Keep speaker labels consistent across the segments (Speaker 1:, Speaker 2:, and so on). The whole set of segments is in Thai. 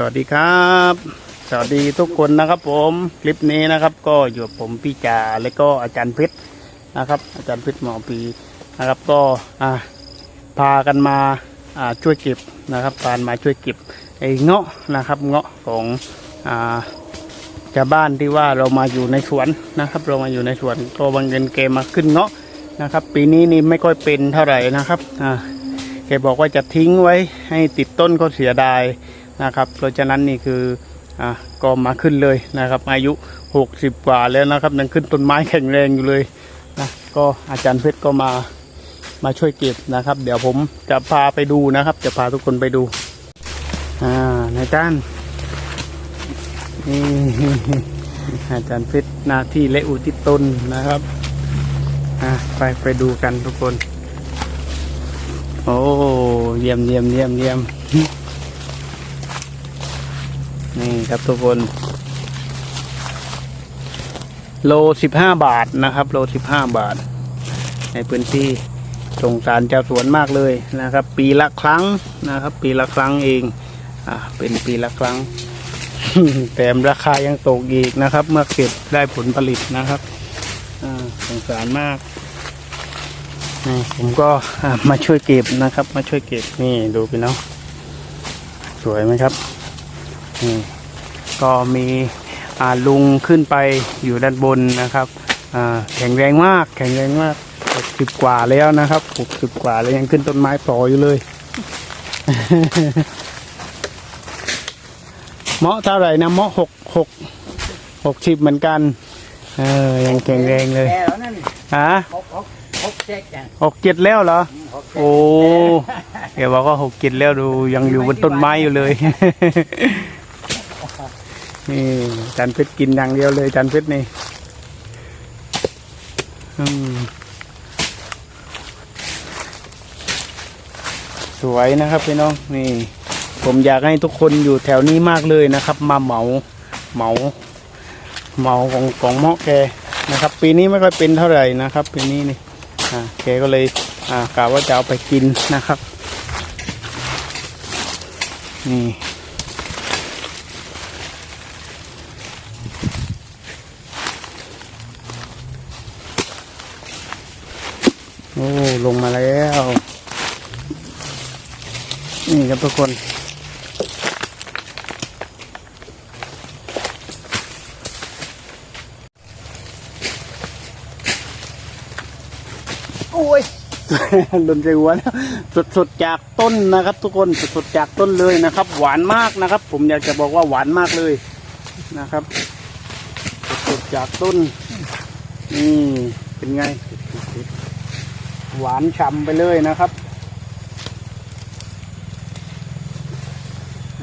Speaker 1: สวัสดีครับ สวัสดีทุกคนนะครับ ผมคลิปนี้นะครับ ก็อยู่กับผมพี่จ่าและก็อาจารย์เพชรนะครับ อาจารย์เพชรหมอปีนะครับ ก็อ่าพากันมาอ่าช่วยเก็บนะครับพามาช่วยเก็บไอ้เงาะนะครับเงาะของอ่าชาวบ้านที่ว่าเรามาอยู่ในสวนนะครับ เรามาอยู่ในสวนก็บังเงินเกมาขึ้นเงาะนะครับ ปีนี้นี่ไม่ค่อยเป็นเท่าไหร่นะครับอ่าแกบอกว่าจะทิ้งไว้ให้ติดต้นก็เสียดาย นะครับ เพราะฉะนั้นนี่คืออะก็มาขึ้นเลยนะครับ อายุ 60 กว่าแล้วนะครับยังขึ้นต้นไม้แข็งแรงอยู่เลยนะก็อาจารย์เพชรก็มามาช่วยเก็บนะครับ เดี๋ยวผมจะพาไปดูนะครับ จะพาทุกคนไปดูอ่านายจ้านนี่อาจารย์เพชรหน้าที่และอุทิศตนนะครับอะไปไปดูกันทุกคน โอ้เยี่ยมเยี่ยมเยี่ยมเยี่ยม นี่ ครับทุกคน โลสิบห้าบาทนะครับ โลสิบห้าบาท ในพื้นที่สงสารเจ้าสวนมากเลยนะครับ ปีละครั้งนะครับ ปีละครั้งเอง อ่า เป็นปีละครั้งแถมราคายังตกอีกนะครับ เมื่อเก็บได้ผลผลิตนะครับอ่าสงสารมากผมก็มาช่วยเก็บนะครับ มาช่วยเก็บนี่ดูพี่น้องสวยไหมครับนี่ ก็มีอ่าลุงขึ้นไปอยู่ด้านบนนะครับอ่าแข็งแรงมากแข็งแรงมากหกสิบกว่าแล้วนะครับหกสิบกว่าแล้วยังขึ้นต้นไม้ปล่อยอยู่เลย เมาะเท่าไหร่นะเมาะหกหกหกสิบเหมือนกันเออยังแข็งแรงเลย
Speaker 2: แก่แล้วนั่น
Speaker 1: ฮะ
Speaker 2: หกหกหกเจ็ดอะ
Speaker 1: หกเจ็ดแล้วเหรอ
Speaker 2: หกเจ็ด
Speaker 1: โอ้แกบอกว่าหกเจ็ดแล้วดูยังอยู่บนต้นไม้อยู่เลย นี่จันเพชรกินอย่างเดียวเลยจันเพชรนี่สวยนะครับพี่น้องนี่ ผมอยากให้ทุกคนอยู่แถวนี้มากเลยนะครับ มาเหมาเหมาเหมาของของเมาะแกนะครับ ปีนี้ไม่ค่อยเป็นเท่าไหร่นะครับ ปีนี้นี่อ่าแกก็เลยอ่ากะว่าจะเอาไปกินนะครับ นี่ โอ้ ลงมาแล้ว นี่ครับทุกคน
Speaker 2: โอ้ย
Speaker 1: หล่นใจหัวแล้วสดๆจากต้นนะครับ ทุกคนสดๆจากต้นเลยนะครับ หวานมากนะครับ ผมอยากจะบอกว่าหวานมากเลยนะครับสดๆจากต้นนี่เป็นไง หวานฉ่ำไปเลยนะครับ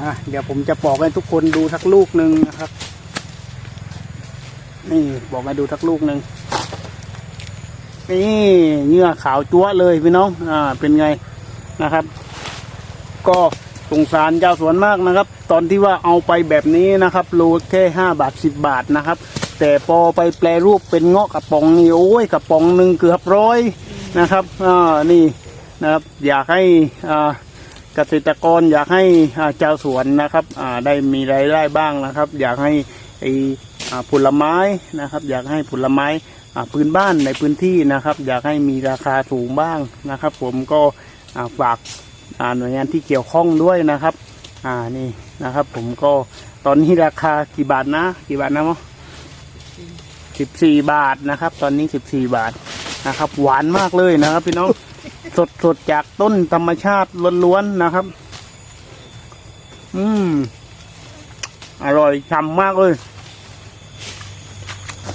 Speaker 1: อะเดี๋ยวผมจะปอกให้ทุกคนดูทักลูกหนึ่งนะครับ นี่บอกให้ดูทักลูกหนึ่งนี่เหงื่อขาวจั๊วเลยพี่น้อง อ่า เป็นไงนะครับ ก็สงสารเจ้าสวนมากนะครับ ตอนที่ว่าเอาไปแบบนี้นะครับโลแค่ห้าบาทสิบบาทนะครับ แต่พอไปแปลรูปเป็นเงาะกระป๋องนี่โอ้ยกระป๋องหนึ่งเกือบร้อย นะครับอ่านี่นะครับอยากให้อ่าเกษตรกรอยากให้อ่าเจ้าสวนนะครับอ่าได้มีรายได้บ้างนะครับ อยากให้ไออ่าผลไม้นะครับ อยากให้ผลไม้อ่าพื้นบ้านในพื้นที่นะครับ อยากให้มีราคาสูงบ้างนะครับ ผมก็อ่าฝากอ่าหน่วยงานที่เกี่ยวข้องด้วยนะครับอ่านี่นะครับ ผมก็ตอนนี้ราคากี่บาทนะ กี่บาทนะมั้งสิบสี่บาทนะครับ ตอนนี้สิบสี่บาท นะครับ หวานมากเลยนะครับ พี่น้องสดสดจากต้นธรรมชาติล้วนๆนะครับ อืม อร่อยฉ่ำมากเลย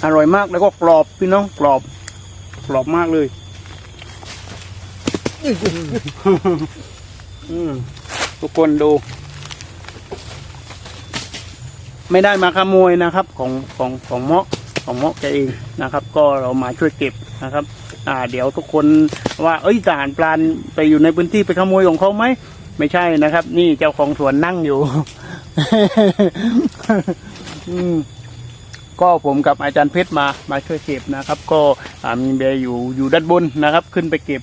Speaker 1: อร่อยมากแล้วก็กรอบพี่น้องกรอบ กรอบมากเลย อืมทุกคนดู ไม่ได้มาขโมยนะครับ ของของของเมาะของเมาะแกเองนะครับ ก็เรามาช่วยเก็บนะครับ อ่า เดี๋ยวทุกคนว่าเอ้ยทหารพรานไปอยู่ในพื้นที่ไปขโมยของเขาไหมไม่ใช่นะครับ นี่เจ้าของสวนนั่งอยู่ อืมก็ผมกับอาจารย์เพชรมามาช่วยเก็บนะครับ ก็อ่ามีเบย์อยู่อยู่ด้านบนนะครับ ขึ้นไปเก็บ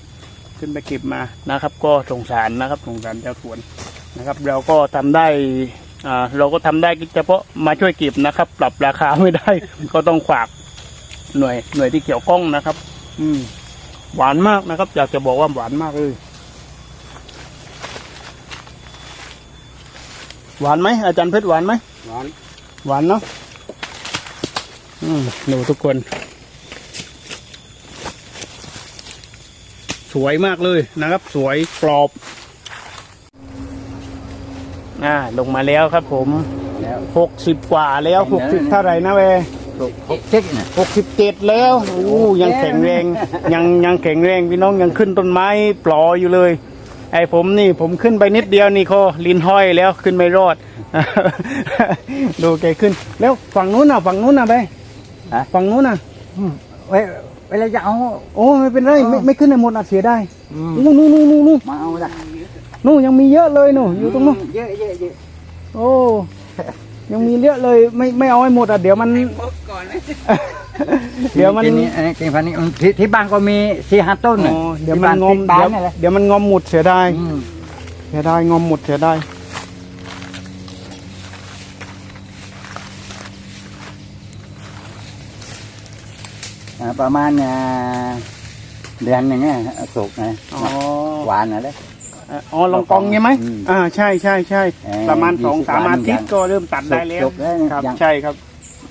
Speaker 1: ขึ้นไปเก็บมานะครับ ก็สงสารนะครับสงสารเจ้าสวนนะครับ เราก็ทำได้อ่าเราก็ทำได้เฉพาะมาช่วยเก็บนะครับ ปรับราคาไม่ได้ ก็ต้องฝากหน่วยหน่วยที่เกี่ยวข้องนะครับ อืม หวานมากนะครับ อยากจะบอกว่าหวานมากเลย หวานไหมอาจารย์เพชรหวานไหม
Speaker 2: หวาน
Speaker 1: หวานเนาะอืมดูทุกคน สวยมากเลยนะครับ สวยกรอบอ่าลงมาแล้วครับผม
Speaker 2: แล้ว
Speaker 1: หกสิบกว่าแล้ว
Speaker 2: เห็
Speaker 1: ห
Speaker 2: น
Speaker 1: ก
Speaker 2: แล้
Speaker 1: สิบ
Speaker 2: ว
Speaker 1: เท่าไหร่นะเว
Speaker 2: หกเจ็ดน่ะ
Speaker 1: หกสิบเจ็ดแล้วโอ้ยังแข็งแรงยังยังแข็งแรงพี่น้องยังขึ้นต้นไม้ปลออยู่เลย ไอ้ผมนี่ผมขึ้นไปนิดเดียวนี่ก็ลินห้อยแล้วขึ้นไม่รอด ดูแกขึ้น แล้วฝั่งนู้นน่ะ ฝั่งนู้นน่ะไป
Speaker 2: ฮะ
Speaker 1: ฝั่งนู้นน่ะ
Speaker 2: อืมเว้ยเวลาจะเอา
Speaker 1: โอ้ไม่เป็นไรไม่ไม่ขึ้นในหมดอะเสียได้
Speaker 2: อืม
Speaker 1: นู่นนู่นนู่นนู่นนู่น
Speaker 2: มาเอาละ
Speaker 1: นู่นยังมีเยอะเลยนู่นอยู่ตรงนู้น
Speaker 2: เยอะเยอะเยอะ
Speaker 1: โอ้ ยังมีเยอะเลยไม่ไม่เอาให้หมดอะเดี๋ยวมันเดี๋ยวมัน
Speaker 2: ทีนี้อันนี้กินพันนี้ที่ที่บ้านก็มีสี่ห้าต้น
Speaker 1: อ๋
Speaker 2: น่ะ
Speaker 1: อเดี๋ยวมันงอม
Speaker 2: บ้า
Speaker 1: เดี๋ย
Speaker 2: น
Speaker 1: ว
Speaker 2: นี่แหละ
Speaker 1: เดี๋ยวมันงอมหมดเสียดาย
Speaker 2: อืม
Speaker 1: เสียดายงอมหมดเสียดาย
Speaker 2: อ่าประมาณอ่าเดือนหนึ่งอะสุกนะ
Speaker 1: อ๋อ
Speaker 2: หวานนะเลย
Speaker 1: อ๋อลองกองใช่ไหม
Speaker 2: อืม
Speaker 1: อ่าใช่ใช่ใช่
Speaker 2: เอ่อ
Speaker 1: ประมาณสอง
Speaker 2: 20
Speaker 1: สาม
Speaker 2: วัน
Speaker 1: อาทิตย์
Speaker 2: ยัง
Speaker 1: ก็เริ่มตัดได้แล้ว
Speaker 2: สุกแล้ว
Speaker 1: ครับ
Speaker 2: ยัง
Speaker 1: ใช่ครับ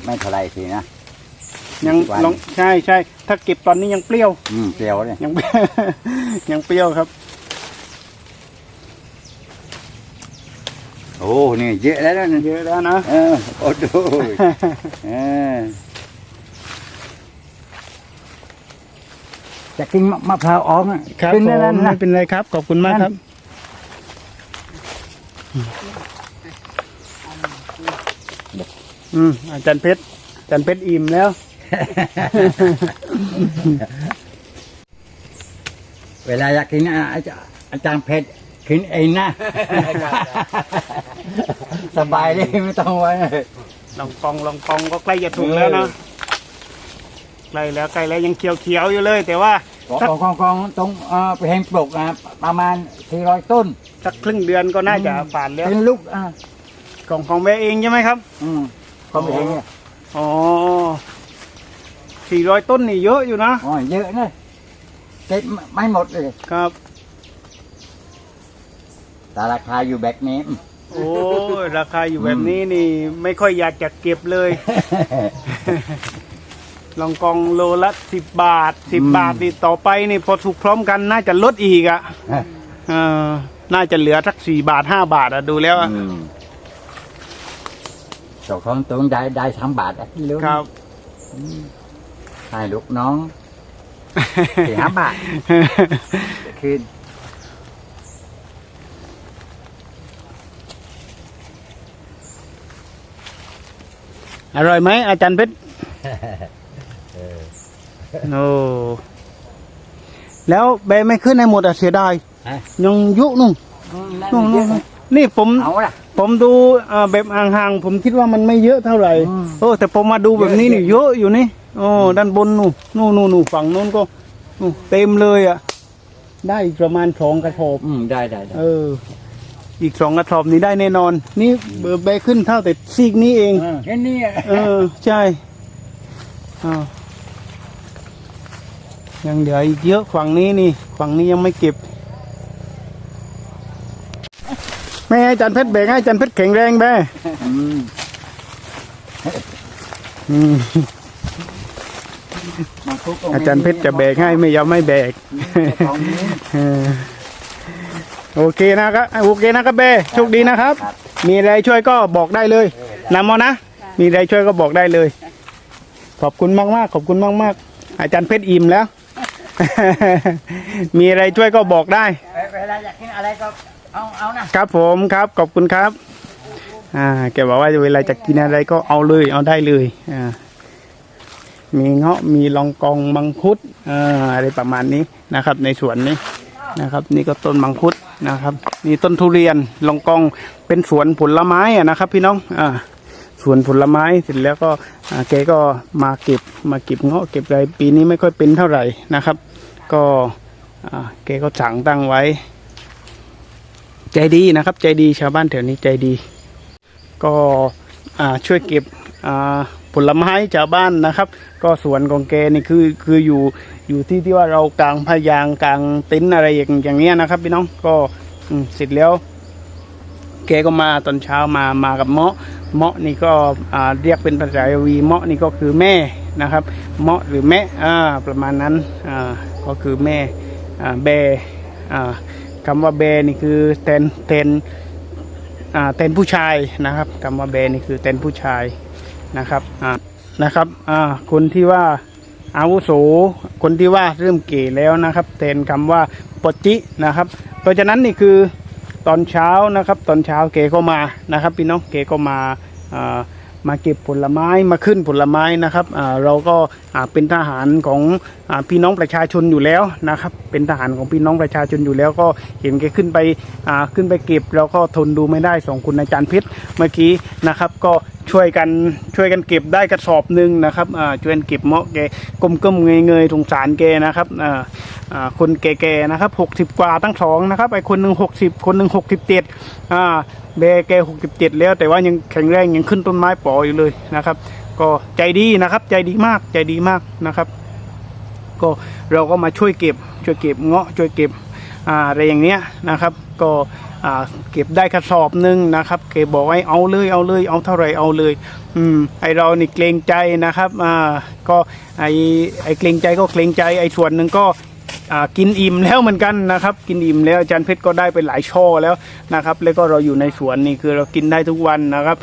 Speaker 2: ไม่เท่าไรทีนะ
Speaker 1: ยัง
Speaker 2: 20วัน
Speaker 1: ลองใช่ใช่ถ้าเก็บตอนนี้ยังเปรี้ยว
Speaker 2: อืมเปรี้ยวเลย
Speaker 1: ยัง ยังเปรี้ยวครับ
Speaker 2: โอ้นี่เยอะแล้วนะ
Speaker 1: เยอะแล้วนะ
Speaker 2: เออโอ้ดูเออจะกินมะมะพร้าวอ่อนอะ
Speaker 1: ครับ
Speaker 2: กิน
Speaker 1: ผ
Speaker 2: ได้แล้ว
Speaker 1: ม
Speaker 2: นะ
Speaker 1: ไม่เป็นไรครับ ขอบคุณมากครับ อืมอาจารย์เพชรอาจารย์เพชรอิ่มแล้ว
Speaker 2: เวลาอยากกินอะอาจารย์อาจารย์เพชรกินเองนะ สบายเลยไม่ต้องไว้
Speaker 1: ลองกองลองกองก็ใกล้จะถูกแล้วเนาะใกล้แล้วใกล้แล้วยังเขียวเขียวๆอยู่เลย แต่ว่า
Speaker 2: ของของของของตรงเอ่อไปเห็นปลูกอะประมาณสี่ร้อยต้น
Speaker 1: สักครึ่งเดือนก็น่าจะผ่านแล้ว
Speaker 2: เป็นลูกอะ
Speaker 1: ของของแม่เองใช่ไหมครับ
Speaker 2: อืมก็ไม่เห็นเนี่ย
Speaker 1: อ๋อสี่ร้อยต้นนี่เยอะอยู่นะ
Speaker 2: อ๋อเยอะนะเก็บไม่หมดเลย
Speaker 1: ครับ
Speaker 2: แต่ราคาอยู่แบบนี้
Speaker 1: โอ้ยราคาอยู่แบบนี้นี่ ไม่ค่อยอยากจะเก็บเลย ลองกองโลละสิบบาทสิบบาทนี่ต่อไปนี่พอถูกพร้อมกันน่าจะลดอีกอะ่ะเออน่าจะเหลือสักสี่บาทห้าบาทอะดูแล้วอะ
Speaker 2: อืมเจ้าของตัวได้ได้สามบาทอะที่เหลือ
Speaker 1: ครับ
Speaker 2: ให้ลูกน้องสี่ห้าบาทคืน
Speaker 1: อร่อยไหมอาจารย์เพชร โอ้แล้วใบไม่ขึ้นในหมดอะเสียดาย
Speaker 2: ฮะ
Speaker 1: ยังยุนุ่ง
Speaker 2: อืมนั่น
Speaker 1: นุ่ง
Speaker 2: เย
Speaker 1: นุ่
Speaker 2: อะ
Speaker 1: งนี่ผม
Speaker 2: เอาละ
Speaker 1: ผมดูเอ่อแบบห่างๆผมคิดว่ามันไม่เยอะเท่าไหร่
Speaker 2: อืม
Speaker 1: โอ้แต่ผมมาดูแบบนี้นี่
Speaker 2: เย
Speaker 1: เย
Speaker 2: อะ
Speaker 1: อะอยู่นี่โอ้ด้านบนนู่นนู่นนู่นนู่นฝั่งนู้นก็นู่นเต็มเลยอะ ได้อีกประมาณสองกระสอบ
Speaker 2: อืมได้ได้ได้
Speaker 1: เออ อีกสองกระสอบนี้ได้แน่นอน นี่เบอร์ใบขึ้นเท่าแต่ซีกนี้เอง
Speaker 2: เออแค่นี้อะ
Speaker 1: เออใช่อ้าว ยังเหลืออีกเยอะฝั่งนี้นี่ ฝั่งนี้ยังไม่เก็บแม่ให้อาจารย์เพชรแบ่งให้อาจารย์เพชรแข็งแรงแบ่
Speaker 2: อืม
Speaker 1: อืม
Speaker 2: มังคุดก็มี
Speaker 1: อาจารย์เพชรจะแบกให้ไม่ยอมไม่แบก
Speaker 2: ของนี้
Speaker 1: เออโอเคนะครับโอเคนะครับเบโชคดีนะครับ
Speaker 2: ครับ
Speaker 1: มีอะไรช่วยก็บอกได้เลยนำมานะ มีอะไรช่วยก็บอกได้เลย ขอบคุณมากมากๆขอบคุณมากมากๆอาจารย์เพชรอิ่มแล้ว มีอะไรช่วยก็บอกได้
Speaker 2: เวลาอยากกินอะไรก็เอาเอานะครับ
Speaker 1: ผมครับขอบคุณครับ อ่า แกบอกว่าเวลาจะกินอะไรก็เอาเลย เอาได้เลย อ่า มีเงาะมีลองกองมังคุดอ่าอะไรประมาณนี้นะครับ ในสวนนี้นะครับ นี่ก็ต้นมังคุดนะครับนี่ต้นทุเรียนลองกองเป็นสวนผลไม้อะนะครับ พี่น้องอ่าสวนผลไม้เสร็จแล้วก็อ่าแกก็มาเก็บมาเก็บเงาะเก็บอะไรปีนี้ไม่ค่อยเป็นเท่าไหร่นะครับ ก็แกก็สั่งตั้งไว้ ใจดีนะครับ ใจดีชาวบ้านแถวนี้ใจดี ก็ช่วยเก็บผลไม้ชาวบ้านนะครับ ก็สวนของแกนี่คือคืออยู่อยู่ที่ที่ว่าเรากลางพยางกลางเต็นท์อะไรอย่างอย่างเนี้ยนะครับพี่น้องก็เสร็จแล้วแกก็มาตอนเช้ามามากับเมาะเมาะนี่ก็เรียกเป็นภาษาวีเมาะนี่ก็คือแม่ นะครับ เมาะหรือแม่อ่าประมาณนั้นอ่าก็คือแม่แบอ่าคำว่าแบนี่คือแทนแทนอ่าแทนผู้ชายนะครับคำว่าแบนี่คือแทนผู้ชายนะครับอ่านะครับอ่าคนที่ว่าอาวุโสคนที่ว่าเริ่มเก๋แล้วนะครับแทนคำว่าปจินะครับ เพราะฉะนั้นนี่คือตอนเช้านะครับ ตอนเช้าเกก็มานะครับพี่น้องเกก็มาอ่า มาเก็บผลไม้มาขึ้นผลไม้นะครับอ่าเราก็อ่าเป็นทหารของอาพี่น้องประชาชนอยู่แล้วนะครับ เป็นทหารของพี่น้องประชาชนอยู่แล้วก็เห็นแกขึ้นไปอ่าขึ้นไปเก็บแล้วก็ทนดูไม่ได้ส่งคุณอาจารย์เพชรเมื่อกี้นะครับ ก็ช่วยกันช่วยกันเก็บได้กระสอบหนึ่งนะครับอ่าช่วยกันเก็บเมาะแกก้มๆเงยๆสงสารแกนะครับอ่าอ่า คนแก่ๆนะครับหกสิบกว่าทั้งสองนะครับไอ้คนหนึ่งหกสิบคนหนึ่งหกสิบเจ็ดอ่าเบแกหกสิบเจ็ดแล้ว แต่ว่ายังแข็งแรงยังขึ้นต้นไม้ปออยู่เลยนะครับ ก็ใจดีนะครับ ใจดีมากใจดีมากนะครับ ก็เราก็มาช่วยเก็บช่วยเก็บเงาะช่วยเก็บอ่าอะไรอย่างเนี้ยนะครับ ก็เก็บได้กระสอบหนึ่งนะครับเกบอกไว้เอาเลยเอาเลยเอาเท่าไรเอาเลยอืมไอเรานี่เกรงใจนะครับอ่าก็ไอไอเกรงใจก็เกรงใจไอส่วนหนึ่งก็ กินอิ่มแล้วเหมือนกันนะครับ กินอิ่มแล้วอาจารย์เพชรก็ได้ไปหลายช่อแล้วนะครับ แล้วก็เราอยู่ในสวนนี่คือเรากินได้ทุกวันนะครับ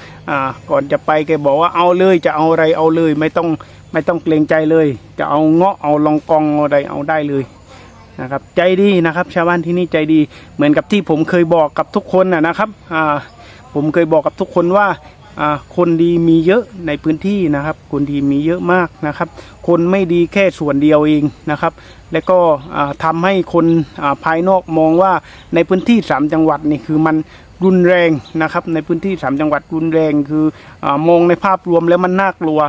Speaker 1: ก่อนจะไปแกบอกว่าเอาเลยจะเอาอะไรเอาเลยไม่ต้องไม่ต้องเกรงใจเลย จะเอาเงาะเอาลองกองอะไรเอาได้เลยนะครับใจดีนะครับชาวบ้านที่นี่ใจดีเหมือนกับที่ผมเคยบอกกับทุกคนนะครับผมเคยบอกกับทุกคนว่า คนดีมีเยอะในพื้นที่นะครับ คนดีมีเยอะมากนะครับ คนไม่ดีแค่ส่วนเดียวเองนะครับ แล้วก็อ่าทำให้คนภายนอกมองว่าในพื้นที่สามจังหวัดนี่คือมันรุนแรงนะครับในพื้นที่สามจังหวัดรุนแรงคืออมองในภาพรวมแล้วมันน่ากลัว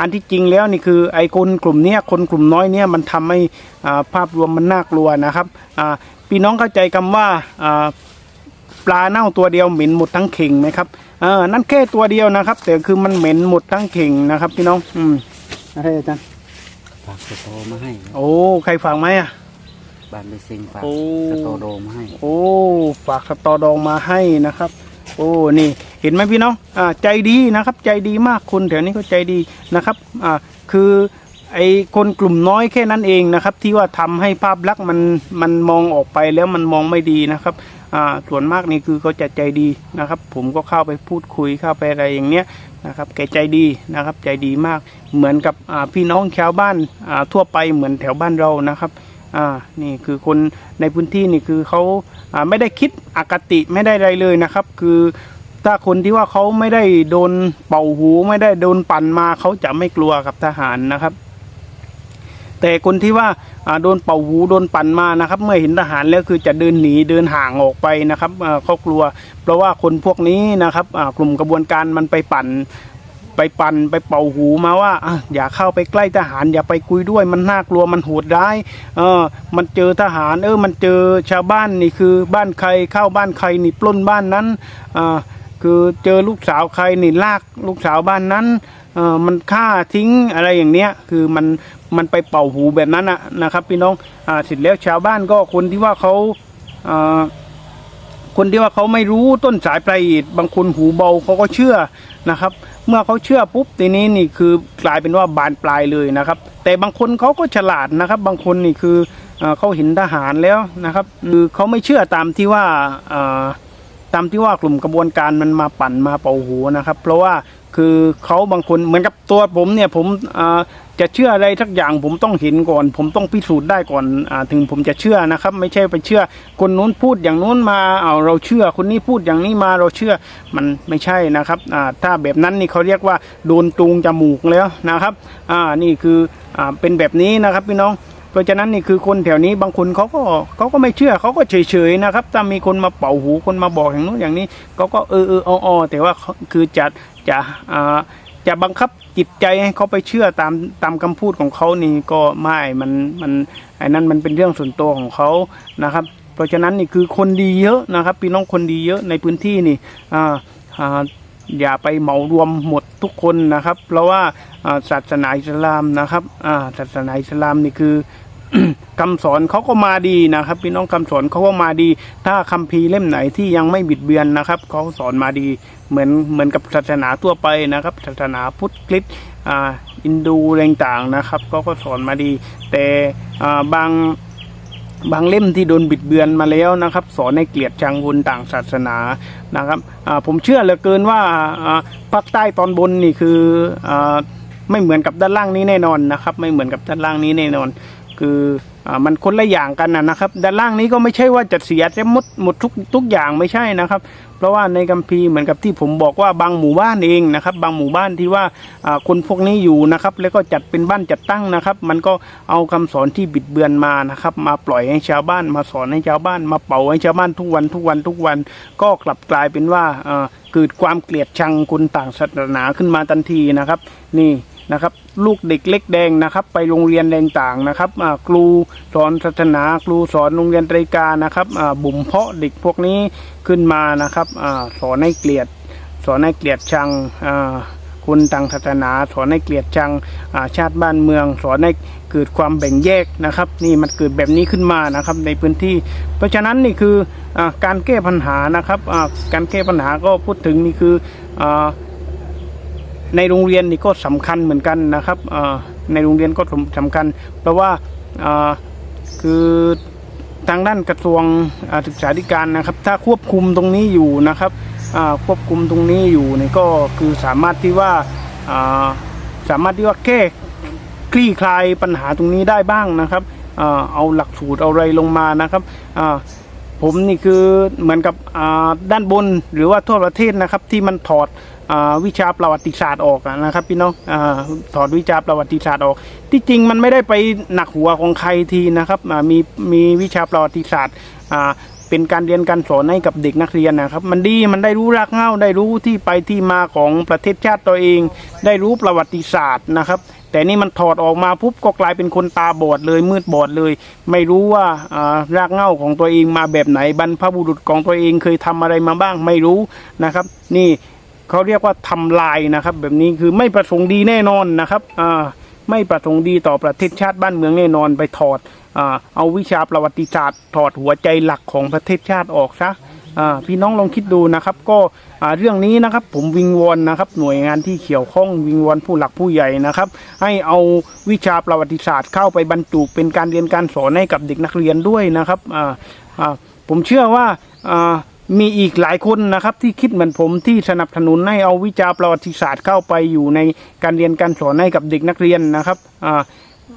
Speaker 1: อันที่จริงแล้วนี่คือไอ้คนกลุ่มนี้คนกลุ่มน้อยเนี้ยมันทำให้ภาพรวมมันน่ากลัวนะครับพี่น้องเข้าใจคำว่าอ่าปลาเน่าตัวเดียวเหม็นหมดทั้งเข่งไหมครับ ออนั่นแค่ตัวเดียวนะครับ แต่คือมันเหม็นหมดทั้งเข่งนะครับ พี่น้อง อืมอะไรอาจารย์
Speaker 2: ฝากกระโตมาให้
Speaker 1: โอ้ใครฝากไหมอะ
Speaker 2: บ้านไปซิงฝาก
Speaker 1: โอ้
Speaker 2: กระโตโดมาให้
Speaker 1: โอ้ฝากสตอดองมาให้นะครับ โอ้นี่ เห็นไหมพี่น้องอ่าใจดีนะครับ ใจดีมากคนแถวนี้ก็ใจดีนะครับอ่าคือไอ้คนกลุ่มน้อยแค่นั้นเองนะครับ ที่ว่าทำให้ภาพลักษณ์มันมันมองออกไปแล้วมันมองไม่ดีนะครับอ่า ส่วนมากนี่คือเขาจะใจดีนะครับ ผมก็เข้าไปพูดคุยเข้าไปอะไรอย่างเนี้ยนะครับแกใจดีนะครับใจดีมาก เหมือนกับพี่น้องชาวบ้านทั่วไปเหมือนแถวบ้านเรานะครับนี่คือคนในพื้นที่นี่คือเขาอ่าไม่ได้คิดอคติไม่ได้อะไรเลยนะครับ คือถ้าคนที่ว่าเขาไม่ได้โดนเป่าหูไม่ได้โดนปั่นมาเขาจะไม่กลัวกับทหารนะครับ แต่คนที่ว่าโดนเป่าหูโดนปั่นมานะครับ เมื่อเห็นทหารแล้วคือจะเดินหนีเดินห่างออกไปนะครับเขากลัว เพราะว่าคนพวกนี้นะครับกลุ่มกระบวนการมันไปปั่นไปปั่นไปเป่าหูมาว่าออย่าเข้าไปใกล้ทหาร อย่าไปคุยด้วยมันน่ากลัวมันโหดร้ายเออมันเจอทหารเออมันเจอชาวบ้านนี่คือบ้านใครเข้าบ้านใครนี่ปล้นบ้านนั้นอ่าคือเจอลูกสาวใครนี่ลากลูกสาวบ้านนั้นเออมันฆ่าทิ้งอะไรอย่างเนี้ยคือมัน มันไปเป่าหูแบบนั้นนะนะครับ พี่น้องอ่าเสร็จแล้วชาวบ้านก็คนที่ว่าเขาอ่าคนที่ว่าเขาไม่รู้ต้นสายปลายเหตุบางคนหูเบาเขาก็เชื่อนะครับ เมื่อเขาเชื่อปุ๊บทีนี้นี่คือกลายเป็นว่าบานปลายเลยนะครับ แต่บางคนเขาก็ฉลาดนะครับ บางคนนี่คือเอ่อเขาเห็นทหารแล้วนะครับคือเขาไม่เชื่อตามที่ว่าตามที่ว่ากลุ่มกระบวนการมันมาปั่นมาเป่าหูนะครับ เพราะว่า คือเขาบางคนเหมือนกับตัวผมเนี่ยผมจะเชื่ออะไรสักอย่างผมต้องเห็นก่อน ผมต้องพิสูจน์ได้ก่อนอถึงผมจะเชื่อนะครับ ไม่ใช่ไปเชื่อ คนนู้นพูดอย่างนู้นมาเอาเราเชื่อ คนนี้พูดอย่างนี้มาเราเชื่อมันไม่ใช่นะครับถ้าแบบนั้นนี่เขาเรียกว่าโดนจูงจมูกแล้วนะครับอ่านี่คืออเป็นแบบนี้นะครับพี่น้อง เพราะฉะนั้นนี่คือคนแถวนี้บางคนเขาก็เขาก็ไม่เชื่อเขาก็เฉยๆนะครับถ้ามีคนมาเป่าหูคนมาบอกอย่างนู้นอย่างนี้เขาก็เออเอออ๋อแต่ว่าคือจะจะอ่าจะบังคับจิตใจให้เขาไปเชื่อตามตามคำพูดของเขานี่ก็ไม่มันมันไอ้นั่นมันเป็นเรื่องส่วนตัวของเขานะครับ เพราะฉะนั้นนี่คือคนดีเยอะนะครับพี่น้องคนดีเยอะในพื้นที่นี่อ่าอ่าอย่าไปเหมารวมหมดทุกคนนะครับ เพราะว่าอ่าศาสนาอิสลามนะครับอ่าศาสนาอิสลามนี่คือ คำสอนเขาก็มาดีนะครับ พี่น้องคำสอนเขาก็มาดี ถ้าคัมภีร์เล่มไหนที่ยังไม่บิดเบือนนะครับเขาสอนมาดีเหมือนเหมือนกับศาสนาทั่วไปนะครับศาสนาพุทธคริสต์อินดูอะไรต่างนะครับเขาก็สอนมาดี แต่บางบางเล่มที่โดนบิดเบือนมาแล้วนะครับ สอนให้เกลียดชังคนต่างศาสนานะครับผมเชื่อเหลือเกินว่าภาคใต้ตอนบนนี่คืออไม่เหมือนกับด้านล่างนี้แน่นอนนะครับ ไม่เหมือนกับด้านล่างนี้แน่นอน คืออมันคนละอย่างกันนะครับ ด้านล่างนี้ก็ไม่ใช่ว่าจะเสียจะหมดหมดทุกทุกอย่างไม่ใช่นะครับ เพราะว่าในกัมพีเหมือนกับที่ผมบอกว่าบางหมู่บ้านเองนะครับ บางหมู่บ้านที่ว่าคนพวกนี้อยู่นะครับ แล้วก็จัดเป็นบ้านจัดตั้งนะครับ มันก็เอาคำสอนที่บิดเบือนมานะครับ มาปล่อยให้ชาวบ้าน มาสอนให้ชาวบ้าน มาเป่าให้ชาวบ้านทุกวันทุกวันทุกวัน ก็กลับกลายเป็นว่าอ่าเกิดความเกลียดชังคนต่างศาสนาขึ้นมาทันทีนะครับ นี่ นะครับ ลูกเด็กเล็กแดงนะครับ ไปโรงเรียนแดงต่างนะครับครูสอนศาสนาครูสอนโรงเรียนไตรกานะครับอ่าบ่มเพาะเด็กพวกนี้ขึ้นมานะครับอสอนให้เกลียด สอนให้เกลียดชังคนต่างศาสนา สอนให้เกลียดชังาชาติบ้านเมือง สอนให้เกิดความแบ่งแยกนะครับ นี่มันเกิดแบบนี้ขึ้นมานะครับในพื้นที่ เพราะฉะนั้นนี่คืออการแก้ปัญหานะครับการแก้ปัญหาก็พูดถึงนี่คืออ ในโรงเรียนนี่ก็สำคัญเหมือนกันนะครับในโรงเรียนก็สำคัญ เพราะว่าคือทางด้านกระทรวงศึกษาธิการนะครับ ถ้าควบคุมตรงนี้อยู่นะครับควบคุมตรงนี้อยู่นี่ก็คือสามารถที่ว่าสามารถที่ว่าแก้คลี่คลายปัญหาตรงนี้ได้บ้างนะครับเอาหลักสูตรเอาอะไรลงมานะครับผมนี่คือเหมือนกับด้านบนหรือว่าทั่วประเทศนะครับที่มันถอด วิชาประวัติศาสตร์ออกนะครับพี่น้องอถอดวิชาประวัติศาสตร์ออก ที่จริงมันไม่ได้ไปหนักหัวของใครทีนะครับมีมีวิชาประวัติศาสตร์เป็นการเรียนการสอนให้กับเด็กนักเรียนนะครับ มันดีมันได้รู้รากเหง้าได้รู้ที่ไปที่มาของประเทศชาติตัวเอง ได้รู้ประวัติศาสตร์นะครับ แต่นี่มันถอดออกมาปุ๊บก็กลายเป็นคนตาบอดเลยมืดบอดเลย ไม่รู้ว่าอ่ารากเหง้าของตัวเองมาแบบไหนบรรพบุรุษของตัวเองเคยทำอะไรมาบ้างไม่รู้นะครับ นี่ เขาเรียกว่าทำลายนะครับ แบบนี้คือไม่ประสงค์ดีแน่นอนนะครับอ่าไม่ประสงค์ดีต่อประเทศชาติบ้านเมืองแน่นอนไปถอดอ่าเอาวิชาประวัติศาสตร์ถอดหัวใจหลักของประเทศชาติออกซะอ่าพี่น้องลองคิดดูนะครับ ก็อ่าเรื่องนี้นะครับผมวิงวอนนะครับ หน่วยงานที่เกี่ยวข้องวิงวอนผู้หลักผู้ใหญ่นะครับ ให้เอาวิชาประวัติศาสตร์เข้าไปบรรจุเป็นการเรียนการสอนให้กับเด็กนักเรียนด้วยนะครับอ่าอ่าผมเชื่อว่าอ่า มีอีกหลายคนนะครับที่คิดเหมือนผมที่สนับสนุนให้เอาวิชาประวัติศาสตร์เข้าไปอยู่ในการเรียนการสอนให้กับเด็กนักเรียนนะครับ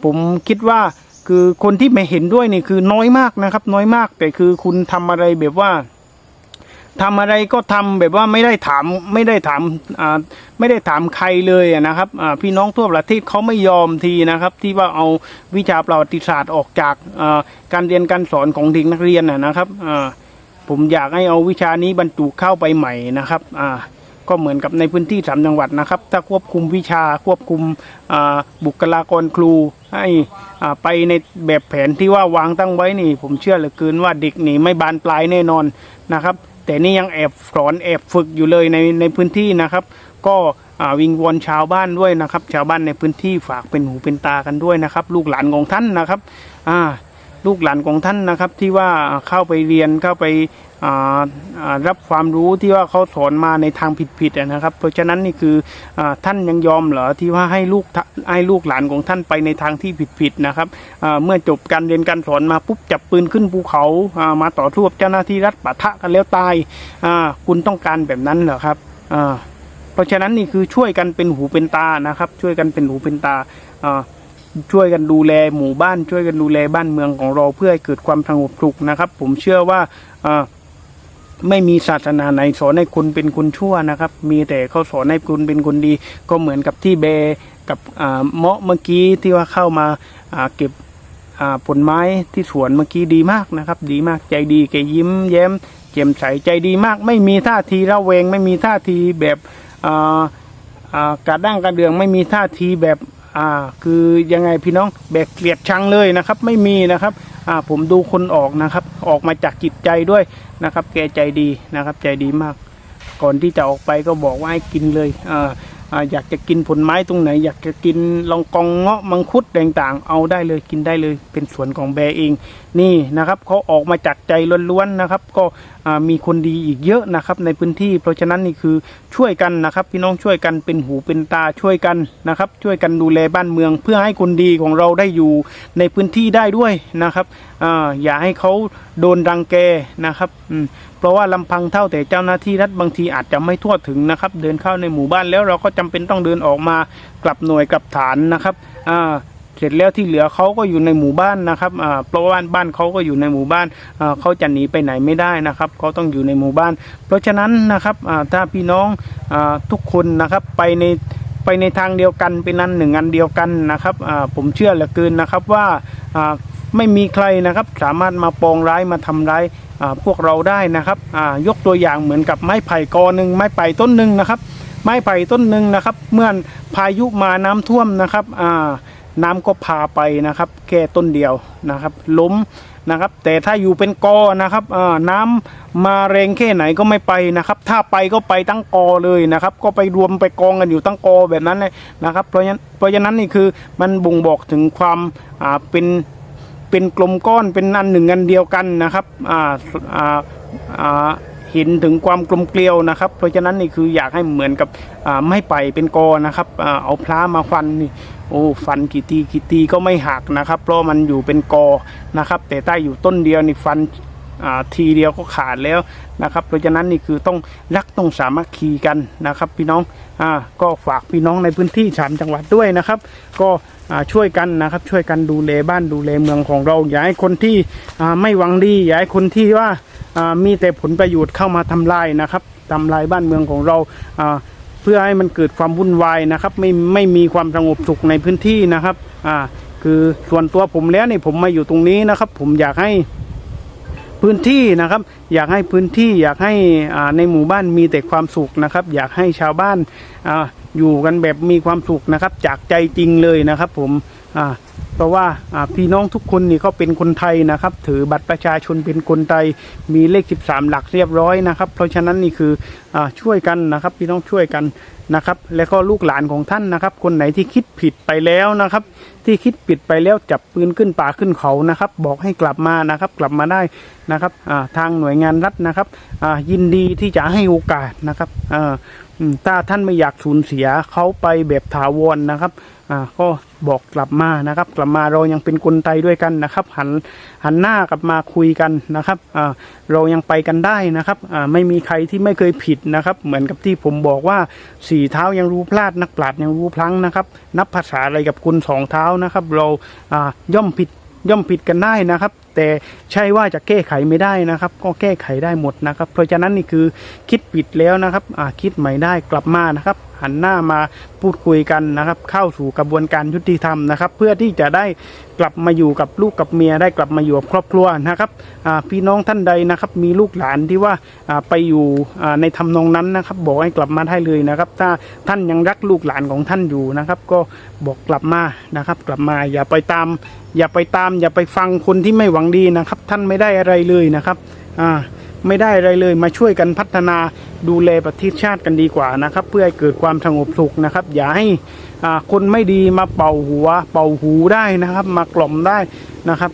Speaker 1: ผมคิดว่าคือคนที่ไม่เห็นด้วยนี่คือน้อยมากนะครับ น้อยมากแต่คือคุณทำอะไรแบบว่าทำอะไรก็ทำแบบว่าไม่ได้ถามไม่ได้ถามไม่ได้ถามใครเลยนะครับพี่น้องทั่วประเทศเขาไม่ยอมทีนะครับ ที่ว่าเอาวิชาประวัติศาสตร์ออกจากการเรียนการสอนของเด็กนักเรียนนะครับอ ผมอยากให้เอาวิชานี้บรรจุเข้าไปใหม่นะครับอ่าก็เหมือนกับในพื้นที่สามจังหวัดนะครับ ถ้าควบคุมวิชาควบคุมอ่าบุคลากรครูให้อ่าไปในแบบแผนที่ว่าวางตั้งไว้นี่ ผมเชื่อเหลือเกินว่าเด็กนี่ไม่บานปลายแน่นอนนะครับ แต่นี่ยังแอบสอนแอบฝึกอยู่เลยในในพื้นที่นะครับ ก็อ่าวิงวอนชาวบ้านด้วยนะครับ ชาวบ้านในพื้นที่ฝากเป็นหูเป็นตากันด้วยนะครับ ลูกหลานของท่านนะครับอ่า ลูกหลานของท่านนะครับ ที่ว่าเข้าไปเรียนเข้าไปรับความรู้ที่ว่าเขาสอนมาในทางผิดๆนะครับ เพราะฉะนั้นนี่คืออท่านยังยอมเหรอที่ว่าให้ลูกทะให้ลูกหลานของท่านไปในทางที่ผิดๆนะครับเมื่อจบการเรียนการสอนมาปุ๊บจับปืนขึ้นภูเขาามาต่อสู้กับเจ้าหน้าที่รัฐปะทะกันแล้วตายาคุณต้องการแบบนั้นเหรอครับเพราะฉะนั้นนี่คือช่วยกันเป็นหูเป็นตานะครับ ช่วยกันเป็นหูเป็นตาา ช่วยกันดูแลหมู่บ้าน ช่วยกันดูแลบ้านเมืองของเราเพื่อให้เกิดความสงบสุขนะครับ ผมเชื่อว่าไม่มีศาสนาไหนสอนให้คุณเป็นคนชั่วนะครับ มีแต่เขาสอนให้คุณเป็นคนดี ก็เหมือนกับที่เบกับเมาะเมื่อกี้ที่ว่าเข้ามาเก็บผลไม้ที่สวนเมื่อกี้ดีมากนะครับ ดีมากใจดีแกยิ้มแย้มแจ่มใสใจดีมาก ไม่มีท่าทีระแวง ไม่มีท่าทีแบบอ่าอ่ากระด้างกระเดือง ไม่มีท่าทีแบบ อ่าคือยังไงพี่น้องแบกเกลียดชังเลยนะครับ ไม่มีนะครับอ่าผมดูคนออกนะครับ ออกมาจากจิตใจด้วยนะครับ แกใจดีนะครับ ใจดีมาก ก่อนที่จะออกไปก็บอกว่าให้กินเลยอ่า อยากจะกินผลไม้ตรงไหน อยากจะกินลองกองเงาะมังคุดต่างๆ เอาได้เลยกินได้เลยเป็นสวนของแบร์เองนี่นะครับเขาออกมาจากใจล้วนๆนะครับ ก็มีคนดีอีกเยอะนะครับในพื้นที่ เพราะฉะนั้นนี่คือช่วยกันนะครับ พี่น้องช่วยกันเป็นหูเป็นตาช่วยกันนะครับ ช่วยกันดูแลบ้านเมือง เพื่อให้คนดีของเราได้อยู่ในพื้นที่ได้ด้วยนะครับออย่าให้เขาโดนรังแกนะครับอืม เพราะว่าลำพังเท่าแต่เจ้าหน้าที่รัฐบางทีอาจจะไม่ทั่วถึงนะครับ เดินเข้าในหมู่บ้านแล้วเราก็จำเป็นต้องเดินออกมากลับหน่วยกลับฐานนะครับอ่าเสร็จแล้วที่เหลือเขาก็อยู่ในหมู่บ้านนะครับอ่าเพราะว่าบ้านบ้านเขาก็อยู่ในหมู่บ้านอ่าเขาจะหนีไปไหนไม่ได้นะครับเขาต้องอยู่ในหมู่บ้าน เพราะฉะนั้นนะครับอ่าถ้าพี่น้องอาทุกคนนะครับไปในไปในทางเดียวกันเป็นอันหนึ่งอันเดียวกันนะครับอ่าผมเชื่อเหลือเกินนะครับว่าอ่าไม่มีใครนะครับสามารถมาปองร้ายมาทำร้าย พวกเราได้นะครับยกตัวอย่างเหมือนกับไม้ไผ่กอหนึ่งไม้ไผ่ต้นหนึ่งนะครับ ไม้ไผ่ต้นหนึ่งนะครับ เมื่อพายุมาน้ำท่วมนะครับน้ำก็พาไปนะครับแค่ต้นเดียวนะครับ ล้มนะครับ แต่ถ้าอยู่เป็นกอนะครับน้ำมาแรงแค่ไหนก็ไม่ไปนะครับ ถ้าไปก็ไปตั้งกอเลยนะครับ ก็ไปรวมไปกองกันอยู่ตั้งกอแบบนั้นเลยนะครับ เพราะฉะนั้นเพราะฉะนั้นนี่คือมันบ่งบอกถึงความเป็น เป็นกลมก้อนเป็นอันหนึ่งอันเดียวกันนะครับอ่าอ่าอ่าเห็นถึงความกลมเกลียวนะครับ เพราะฉะนั้นนี่คืออยากให้เหมือนกับอ่าไม่ไปเป็นกอนะครับอ่าเอาพระมาฟันนี่โอ้ฟันกี่ตีกี่ตีก็ไม่หักนะครับ เพราะมันอยู่เป็นกอนะครับ แต่ถ้อยู่ต้นเดียวนี่ฟัน ทีเดียวก็ขาดแล้วนะครับ เพราะฉะนั้นนี่คือต้องรักต้องสามัคคีกันนะครับ พี่น้องอ่าก็ฝากพี่น้องในพื้นที่สามจังหวัดด้วยนะครับ ก็ช่วยกันนะครับช่วยกันดูแลบ้านดูแลเมืองของเราอย่าให้คนที่ไม่หวังดีอย่าให้คนที่ว่ามีแต่ผลประโยชน์เข้ามาทำลายนะครับทำลายบ้านเมืองของเราอ่าเพื่อให้มันเกิดความวุ่นวายนะครับ ไม่ไม่มีความสงบสุขในพื้นที่นะครับอ่าคือส่วนตัวผมแล้วนี่ผมมาอยู่ตรงนี้นะครับ ผมอยากให้ พื้นที่นะครับ อยากให้พื้นที่อยากให้ในหมู่บ้านมีแต่ความสุขนะครับ อยากให้ชาวบ้านออยู่กันแบบมีความสุขนะครับ จากใจจริงเลยนะครับ ผมเพราะว่าพี่น้องทุกคนนี่เขาเป็นคนไทยนะครับ ถือบัตรประชาชนเป็นคนไทยมีเลข 13 หลักเรียบร้อยนะครับ เพราะฉะนั้นนี่คืออช่วยกันนะครับ พี่น้องช่วยกัน นะครับ แล้วก็ลูกหลานของท่านนะครับ คนไหนที่คิดผิดไปแล้วนะครับ ที่คิดผิดไปแล้วจับปืนขึ้นป่าขึ้นเขานะครับ บอกให้กลับมานะครับ กลับมาได้นะครับทางหน่วยงานรัฐนะครับยินดีที่จะให้โอกาสนะครับอ่าอืมถ้าท่านไม่อยากสูญเสียเขาไปแบบถาวรนะครับก็ บอกกลับมานะครับ กลับมาเรายังเป็นคนไทยด้วยกันนะครับ หันหันหน้ากลับมาคุยกันนะครับเรายังไปกันได้นะครับไม่มีใครที่ไม่เคยผิดนะครับ เหมือนกับที่ผมบอกว่าสี่เท้ายังรู้พลาดนักปราชญ์ยังรู้พลั้งนะครับ นับภาษาอะไรกับคุณสองเท้านะครับ เราย่อมผิด ย่อมผิดกันได้นะครับ แต่ใช่ว่าจะแก้ไขไม่ได้นะครับ ก็แก้ไขได้หมดนะครับ เพราะฉะนั้นนี่คือคิดผิดแล้วนะครับคิดใหม่ได้กลับมานะครับ หันหน้ามาพูดคุยกันนะครับ เข้าสู่กระบวนการยุติธรรมนะครับ เพื่อที่จะได้ กลับมาอยู่กับลูกกับเมียได้กลับมาอยู่กับครอบครัวนะครับพี่น้องท่านใดนะครับ มีลูกหลานที่ว่าไปอยู่ในทำนองนั้นนะครับ บอกให้กลับมาได้เลยนะครับ ถ้าท่านยังรักลูกหลานของท่านอยู่นะครับ ก็บอกกลับมานะครับ กลับมาอย่าไปตาม อย่าไปตาม อย่าไปฟังคนที่ไม่หวังดีนะครับ ท่านไม่ได้อะไรเลยนะครับอ่าไม่ได้อะไรเลยมาช่วยกันพัฒนาดูแลประเทศชาติกันดีกว่านะครับ เพื่อให้เกิดความสงบสุขนะครับ อย่าให้ คนไม่ดีมาเป่าหัว เป่าหูได้นะครับ มากล่อมได้นะครับ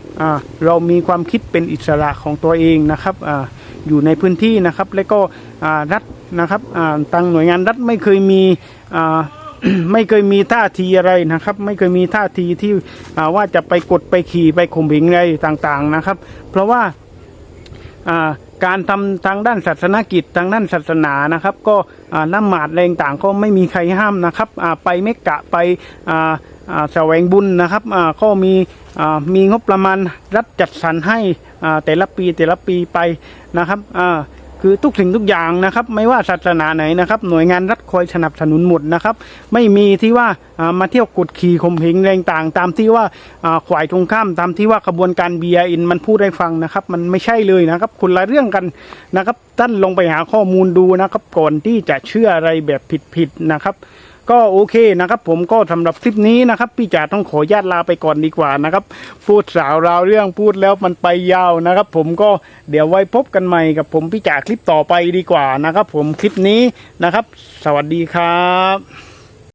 Speaker 1: เรามีความคิดเป็นอิสระของตัวเองนะครับออยู่ในพื้นที่นะครับ และก็รัฐนะครับอ่างหน่วยงานรัฐไม่เคยมีไม่เคยมีท่าทีอะไรนะครับ ไม่เคยมีท่าทีที่ว่าจะไปกดไปขี่ไปข่มเหงอะไรต่างๆนะครับ เพราะว่า การทำทางด้านศาสนกิจทางด้านศาสนานะครับ ก็อ่าละหมาดแรงต่างก็ไม่มีใครห้ามนะครับไปเมกกะไปแสวงบุญนะครับก็มีมีงบประมาณรัฐจัดสรรให้แต่ละปีแต่ละปีไปนะครับ คือทุกสิ่งทุกอย่างนะครับ ไม่ว่าศาสนาไหนนะครับ หน่วยงานรัฐคอยสนับสนุนหมดนะครับ ไม่มีที่ว่ามาเที่ยวกดขี่ข่มเหงแรงต่างตามที่ว่าขวายตรงข้ามตามที่ว่าขบวนการเบียอินมันพูดให้ฟังนะครับ มันไม่ใช่เลยนะครับคนละเรื่องกันนะครับท่านลงไปหาข้อมูลดูนะครับ ก่อนที่จะเชื่ออะไรแบบผิดๆนะครับ ก็โอเคนะครับ ผมก็สำหรับคลิปนี้นะครับ พี่จ๋าต้องขอญาตลาไปก่อนดีกว่านะครับ พูดสาวราวเรื่องพูดแล้วมันไปยาวนะครับ ผมก็เดี๋ยวไว้พบกันใหม่กับผมพี่จ๋าคลิปต่อไปดีกว่านะครับ ผมคลิปนี้นะครับ สวัสดีครับ